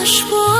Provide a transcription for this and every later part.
他说。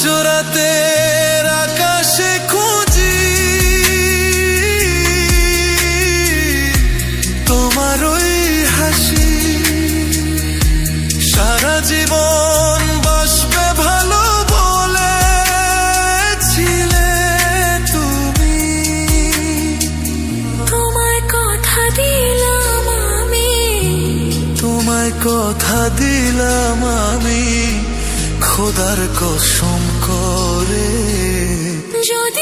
আজ আকাশে খুঁজি। তোমার ওই হাসি সারা জীবন বাসবে ভালো বলেছিলে তুমি। তোমায় কথা দিলাম আমি। তোমায় কথা দিলাম আমি। খোদার কসম করে। যদি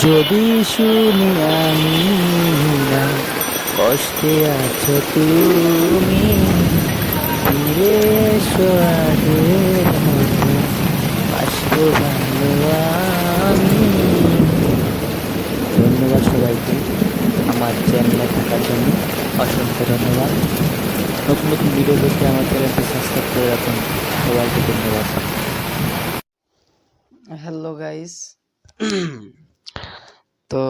যদি শুনি আমি কষ্টে আছো তুমি। ফিরে এসো আগের মতো ভালো আমি। ধন্যবাদ সবাইকে আমার চ্যানেলে থাকার জন্য। অসংখ্য ধন্যবাদ। নতুন নতুন ভিডিও দেখতে আমার চ্যানেলটি সাবস্ক্রাইব করে রাখুন। সবাইকে ধন্যবাদ। হ্যালো গাইস তো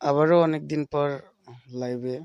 আবারও অনেক দিন পর লাইভে